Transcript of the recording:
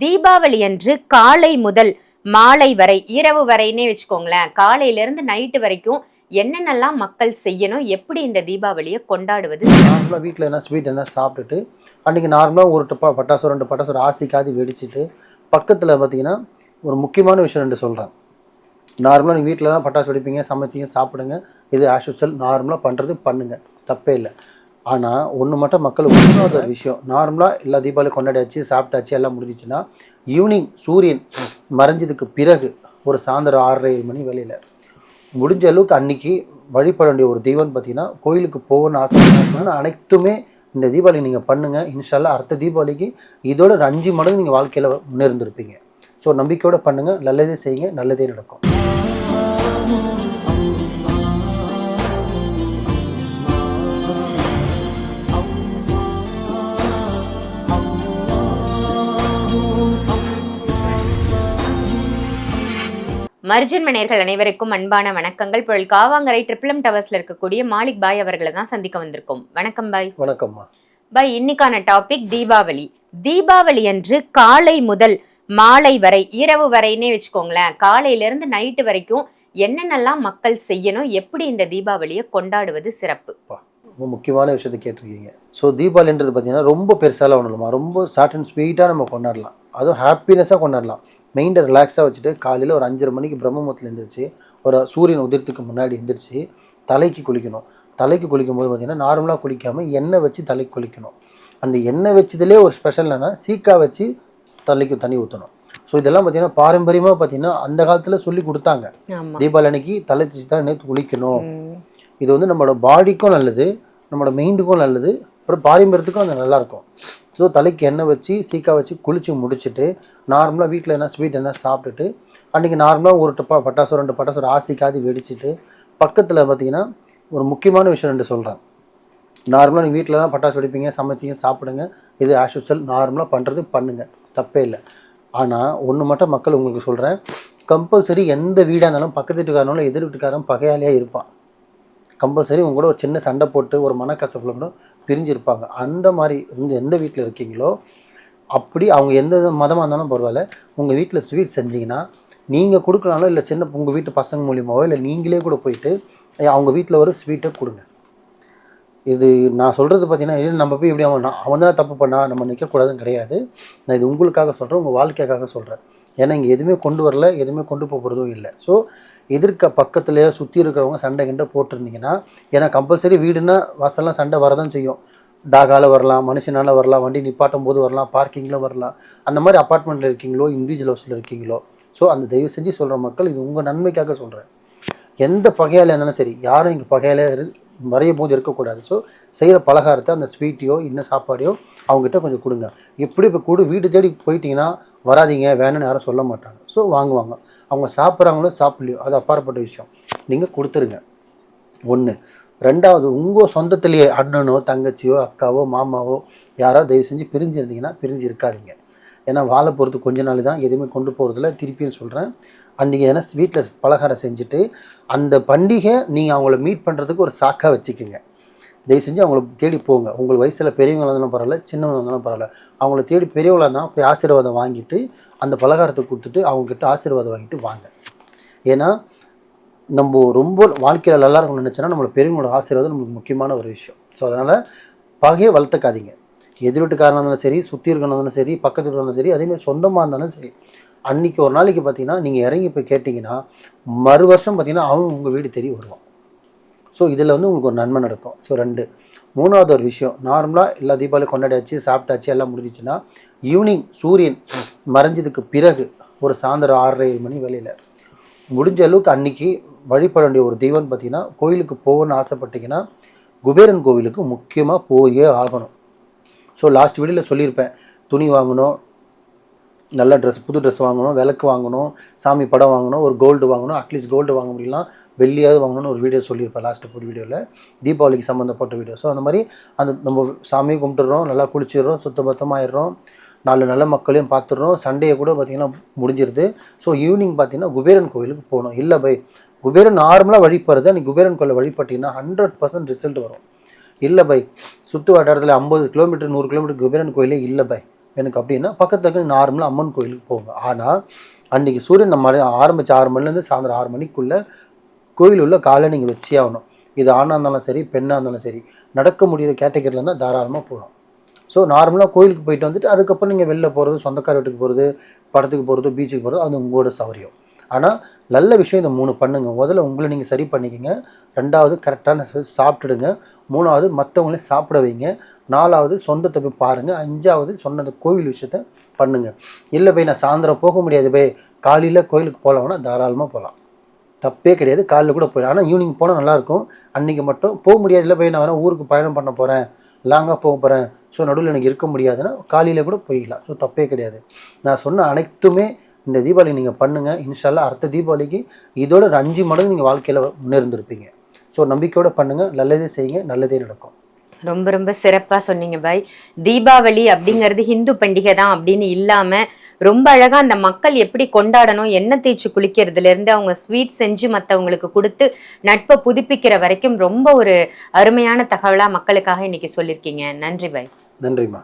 தீபாவளி அன்று காலை முதல் மாலை வரை இரவு வரைன்னே வச்சுக்கோங்களேன். காலையிலேருந்து நைட்டு வரைக்கும் என்னென்னலாம் மக்கள் செய்யணும் எப்படி இந்த தீபாவளியை கொண்டாடுவது? நார்மலாக வீட்டில் என்ன ஸ்வீட் என்ன சாப்பிட்டுட்டு அன்றைக்கி நார்மலாக ஒரு பட்டாசு ரெண்டு பட்டாசு ஒரு வெடிச்சிட்டு பக்கத்தில் பார்த்தீங்கன்னா ஒரு முக்கியமான விஷயம் ரெண்டு சொல்கிறேன் நார்மலாக நீங்கள் வீட்டிலலாம் பட்டாசு வெடிப்பீங்க சமைச்சிங்க சாப்பிடுங்க. இது ஆஸ் யூஸ்வல் நார்மலாக பண்ணுறது பண்ணுங்கள் தப்பே இல்லை. ஆனால் ஒன்று மட்டும் மக்கள் உணராத ஒரு விஷயம் நார்மலாக எல்லா தீபாவளி கொண்டாடியாச்சு சாப்பிட்டாச்சு எல்லாம் முடிஞ்சிச்சுன்னா ஈவினிங் சூரியன் மறைஞ்சதுக்கு பிறகு ஒரு சாயந்தரம் ஆறரை ஏழு மணி வேலையில் முடிஞ்ச அளவுக்கு அன்னைக்கு வழிபட வேண்டிய ஒரு தெய்வம்னு பார்த்தீங்கன்னா கோயிலுக்கு போகணும்னு ஆசைப்படுறாங்க அனைத்துமே இந்த தீபாவளி நீங்கள் பண்ணுங்கள் இன்ஷால்லா அடுத்த தீபாவளிக்கு இதோட ஒரு அஞ்சு மடங்கு நீங்கள் வாழ்க்கையில் முன்னேறிந்திருப்பீங்க ஸோ நம்பிக்கையோடு பண்ணுங்கள் நல்லதே செய்யுங்க. நல்லதே நடக்கும். மர்ஜன் மணியர்கள் அனைவருக்கும் அன்பான வணக்கங்கள். பொருள் காவாங்கரை ட்ரிபிளம் டவர்ஸ்ல இருக்கக்கூடிய மாலிக் பாய் அவர்களை தான் சந்திக்க வந்திருக்கோம். வணக்கம் பாய். வணக்கம்மா. பாய் இன்னைக்கான டாபிக் தீபாவளி. தீபாவளி அன்று காலை முதல் மாலை வரை இரவு வரைன்னே வச்சுக்கோங்களேன் காலையில இருந்து நைட்டு வரைக்கும் என்னென்னலாம் மக்கள் செய்யணும் எப்படி இந்த தீபாவளியை கொண்டாடுவது சிறப்பு? ரொம்ப முக்கியமான விஷயத்தை கேட்டிருக்கீங்க. ஸோ தீபாவளின்றது பார்த்தீங்கன்னா ரொம்ப பெருசாலாம் ஒன்றும் ரொம்ப ஷார்ட் அண்ட் ஸ்வீட்டாக நம்ம கொண்டாடலாம். அதுவும் ஹாப்பினஸாக கொண்டாடலாம். மைண்டை ரிலாக்ஸாக வச்சுட்டு காலையில் ஒரு அஞ்சரை மணிக்கு பிரம்மமுகத்தில் எழுந்திரிச்சு ஒரு சூரியன் உதிரத்துக்கு முன்னாடி எந்திரிச்சு தலைக்கு குளிக்கணும். தலைக்கு குளிக்கும் போது பார்த்தீங்கன்னா நார்மலாக குளிக்காமல் எண்ணெய் வச்சு தலைக்கு குளிக்கணும். அந்த எண்ணெய் வச்சதுலேயே ஒரு ஸ்பெஷல் என்னன்னா சீக்கா வச்சு தலைக்கு தண்ணி ஊற்றணும் ஸோ இதெல்லாம் பார்த்தீங்கன்னா பாரம்பரியமாக பார்த்தீங்கன்னா அந்த காலத்தில் சொல்லி கொடுத்தாங்க. தீபாவளி அன்னைக்கு தலை தேய்ச்சி தான் நேற்று குளிக்கணும். இது வந்து நம்மளோட பாடிக்கும் நல்லது நம்மளோட மைண்டுக்கும் நல்லது அப்புறம் பாரம்பரியத்துக்கும் அது நல்லாயிருக்கும் ஸோ தலைக்கு எண்ணெய் வச்சு சீக்கா வச்சு குளிச்சு முடிச்சுட்டு நார்மலாக வீட்டில் என்ன ஸ்வீட் என்ன சாப்பிட்டுட்டு அன்றைக்கி நார்மலாக ஒரு டப்பா பட்டாசு ரெண்டு பட்டாசு ஆசிக்காதி வெடிச்சிட்டு பக்கத்தில் பார்த்தீங்கன்னா ஒரு முக்கியமான விஷயம் ரெண்டு சொல்கிறேன் நார்மலாக நீங்கள் வீட்டிலலாம் பட்டாசு வெடிப்பீங்க சமைச்சிங்க சாப்பிடுங்க இது ஆஸ் யூஸ்வல் நார்மலாக பண்ணுறது பண்ணுங்கள் தப்பே இல்லை. ஆனால் ஒன்று மட்டும் மக்கள் உங்களுக்கு சொல்கிறேன் கம்பல்சரி எந்த வீடாக இருந்தாலும் பக்கத்து வீட்டுக்காரனாலும் எதிர் வீட்டுக்காரன் பகையாளியாக இருப்பான். கம்பல்சரி உங்க கூட ஒரு சின்ன சண்டை போட்டு ஒரு மனக்கசப்பில் கூட பிரிஞ்சிருப்பாங்க. அந்த மாதிரி இந்த எந்த வீட்டில் இருக்கீங்களோ அப்படி அவங்க எந்த மதமாக இருந்தாலும் பரவாயில்ல. உங்கள் வீட்டில் ஸ்வீட் செஞ்சீங்கன்னா நீங்கள் கொடுக்குறாங்களோ இல்லை சின்ன உங்கள் வீட்டு பசங்க மூலியமாவோ இல்லை நீங்களே கூட போயிட்டு அவங்க வீட்டில் ஒரு ஸ்வீட்டை கொடுங்க. இது நான் சொல்கிறது பார்த்தீங்கன்னா நம்ம போய் எப்படி அவன் அவன் தான் தப்பு பண்ணா நம்ம நிற்கக்கூடாதுன்னு கிடையாது. நான் இது உங்களுக்காக சொல்கிறேன் உங்கள் வாழ்க்கைக்காக சொல்கிறேன் ஏன்னா இங்கே எதுவுமே கொண்டு வரல எதுவுமே கொண்டு போக போகிறதும் இல்லை. ஸோ எதிர்க்க பக்கத்துலேயே சுற்றி இருக்கிறவங்க சண்டை கிண்டை போட்டிருந்தீங்கன்னா ஏன்னா கம்பல்சரி வீடுனா வாசல்லாம் சண்டை வரதான் செய்யும். டாகால வரலாம் மனுஷனால வரலாம் வண்டி நிப்பாட்டும் போது வரலாம் பார்க்கிங்கில் வரலாம். அந்த மாதிரி அப்பார்ட்மெண்ட்டில் இருக்கீங்களோ இண்டிவிஜுவல் ஹவுஸில் இருக்கீங்களோ ஸோ அந்த தயவு செஞ்சு சொல்கிற மக்கள் இது உங்கள் நன்மைக்காக சொல்கிறேன் எந்த பகையால் இருந்தாலும் சரி யாரும் இங்கே பகையால வரையும் போது இருக்கக்கூடாது. ஸோ செய்கிற பலகாரத்தை அந்த ஸ்வீட்டையோ இன்னும் சாப்பாடையோ அவங்ககிட்ட கொஞ்சம் கொடுங்க. எப்படி இப்போ கொடு வீடு தேடி போயிட்டீங்கன்னா வராதீங்க வேணும்னு யாரும் சொல்ல மாட்டாங்க. ஸோ வாங்குவாங்க. அவங்க சாப்பிட்றாங்களோ சாப்பிட்லையோ அது அப்பாற்பட்ட விஷயம். நீங்கள் கொடுத்துருங்க. ஒன்று ரெண்டாவது உங்கள் சொந்தத்திலேயே அண்ணனோ தங்கச்சியோ அக்காவோ மாமாவோ யாரோ தயவு செஞ்சு பிரிஞ்சு இருந்தீங்கன்னா பிரிஞ்சு இருக்காதீங்க ஏன்னா வாழை போகிறது கொஞ்ச நாள் தான் எதுவுமே கொண்டு போகிறதில்ல திருப்பியும் சொல்கிறேன் அன்றைக்கி ஏன்னா வீட்டில் பலகாரம் செஞ்சுட்டு அந்த பண்டிகை நீங்கள் அவங்கள மீட் பண்ணுறதுக்கு ஒரு சாக்காக வச்சுக்கோங்க. தயவு செஞ்சு அவங்கள தேடி போங்க. உங்கள் வயசில் பெரியவங்களா இருந்தாலும் பரவாயில்ல சின்னவங்க இருந்தாலும் பரவாயில்ல. அவங்கள தேடி பெரியவங்களாக இருந்தால் போய் ஆசீர்வாதம் வாங்கிட்டு அந்த பலகாரத்தை கொடுத்துட்டு அவங்கக்கிட்ட ஆசீர்வாதம் வாங்கிட்டு வாங்க. ஏன்னா நம்ம ரொம்ப வாழ்க்கையில் நல்லா இருக்கணும்னு நினச்சோன்னா நம்மளை பெரியவங்களோட ஆசீர்வாதம் நம்மளுக்கு முக்கியமான ஒரு விஷயம். ஸோ அதனால் பகையை வளர்த்துக்காதீங்க. எதிர்வீட்டுக்காரனாக இருந்தாலும் சரி சுற்றி இருக்கணும் இருந்தாலும் சரி பக்கத்து வீட்டுல இருந்தாலும் சரி அதேமாதிரி சொந்தமாக இருந்தாலும் சரி அன்னைக்கு ஒரு நாளைக்கு பார்த்தீங்கன்னா நீங்கள் இறங்கி போய் கேட்டிங்கன்னா மறு வருஷம் பார்த்தீங்கன்னா அவன் உங்கள் வீடு தேடி வருவான். ஸோ இதில் வந்து உங்களுக்கு ஒரு நன்மை நடக்கும். ஸோ ரெண்டு. மூணாவது ஒரு விஷயம் நார்மலாக எல்லா தீபாவளி கொண்டாடியாச்சு சாப்பிட்டாச்சு எல்லாம் முடிஞ்சிச்சுன்னா ஈவினிங் சூரியன் மறைஞ்சதுக்கு பிறகு ஒரு சாயந்தரம் ஆறரை ஏழு மணி வேலையில் முடிஞ்ச அளவுக்கு அன்னைக்கு வழிபட வேண்டிய ஒரு தெய்வம்னு பார்த்தீங்கன்னா கோயிலுக்கு போகணும்னு ஆசைப்பட்டீங்கன்னா குபேரன் கோவிலுக்கு முக்கியமாக போயே ஆகணும். ஸோ லாஸ்ட் வீடியோவில் சொல்லியிருப்பேன். துணி வாங்கணும் நல்ல ட்ரெஸ் புது ட்ரெஸ் வாங்கணும் விளக்கு வாங்கணும் சாமி படம் வாங்கணும் ஒரு கோல்டு வாங்கணும் அட்லீஸ்ட் கோல்டு வாங்க முடியலாம். வெள்ளியாவது வாங்கணும்னு ஒரு வீடியோ சொல்லியிருப்பேன் லாஸ்ட் ஒரு வீடியோவில் தீபாவளிக்கு சம்மந்தப்பட்ட வீடியோ ஸோ அந்த மாதிரி அந்த நம்ம சாமியை கும்பிட்டுறோம் நல்லா குளிச்சிடுறோம் சுத்தபத்தமாயிடுறோம் நாலு நல்ல மக்களையும் பார்த்துடுறோம். சண்டேயை கூட பார்த்திங்கன்னா முடிஞ்சிருது. ஸோ ஈவினிங் பார்த்தீங்கன்னா குபேரன் கோயிலுக்கு போகணும். இல்லை பை குபேரன் நார்மலாக வழிபடுறது நீ குபேரன் கோயிலை வழிபட்டிங்கன்னா ஹண்ட்ரட் பர்சன்ட் ரிசல்ட் வரும். இல்லை பை சுற்று வட்டாரத்தில் ஐம்பது கிலோமீட்டர் நூறு கிலோமீட்டர் குபேரன் கோயிலே இல்லை பை எனக்கு அப்படின்னா பக்கத்தில் இருக்க நார்மலாக அம்மன் கோயிலுக்கு போங்க ஆனால் அன்றைக்கி சூரியன் நம்ம ஆரம்பிச்ச ஆறு மணிலேருந்து சாயந்தரம் ஆறு மணிக்குள்ளே கோயில் உள்ள காலை நீங்கள் வச்சே ஆகணும். இது ஆணாக இருந்தாலும் சரி பெண்ணாக இருந்தாலும் சரி நடக்க முடியிற கேட்டகரியில் இருந்தால் தாராளமாக போகலாம். ஸோ நார்மலாக கோயிலுக்கு போயிட்டு வந்துட்டு அதுக்கப்புறம் நீங்கள் வெளில போகிறது சொந்தக்கார வீட்டுக்கு போகிறது படத்துக்கு போகிறது பீச்சுக்கு போகிறது அது உங்களோட சௌரியம். ஆனால் நல்ல விஷயம் இந்த மூணு பண்ணுங்க. முதல்ல உங்களை நீங்கள் சரி பண்ணிக்கோங்க. ரெண்டாவது கரெக்டான சாப்பிட்டுடுங்க. மூணாவது மற்றவங்களே சாப்பிட வைங்க. நாலாவது சொந்தத்தை போய் பாருங்கள் அஞ்சாவது சொன்னது கோவில் விஷயத்த பண்ணுங்க. இல்லை போய் நான் சாயந்தரம் போக முடியாது போய் காலையில் கோயிலுக்கு போகலாம்னா தாராளமாக போகலாம் தப்பே கிடையாது. காலையில் கூட போயிடலாம் ஆனால் ஈவினிங் போனால் நல்லாயிருக்கும். அன்றைக்கி மட்டும் போக முடியாது. இல்லை போய் நான் வேணால் ஊருக்கு பயணம் பண்ண போகிறேன் லாங்காக போக போகிறேன் ஸோ நடுவில் எனக்கு இருக்க முடியாதுன்னா காலையில் கூட போயிடலாம். ஸோ தப்பே கிடையாது. நான் சொன்ன அனைத்துமே இந்த தீபாவளி நீங்கள் பண்ணுங்கள் இன்ஷால்லா அடுத்த தீபாவளிக்கு இதோட ஒரு அஞ்சு மடங்கு நீங்கள் வாழ்க்கையில் முன்னேறிந்திருப்பீங்க ஸோ நம்பிக்கையோடு பண்ணுங்கள் நல்லதே செய்யுங்க. நல்லதே நடக்கும். ரொம்ப ரொம்ப சிறப்பா சொன்னீங்க பாய். தீபாவளி அப்படிங்கிறது ஹிந்து பண்டிகை தான் அப்படின்னு இல்லாம ரொம்ப அழகா அந்த மக்கள் எப்படி கொண்டாடணும் எண்ணெய் தேய்ச்சி குளிக்கிறதுல இருந்து அவங்க ஸ்வீட் செஞ்சு மத்தவங்களுக்கு கொடுத்து நட்பை புதுப்பிக்கிற வரைக்கும் ரொம்ப ஒரு அருமையான தகவலா மக்களுக்காக இன்னைக்கு சொல்லியிருக்கீங்க. நன்றி பாய். நன்றிம்மா.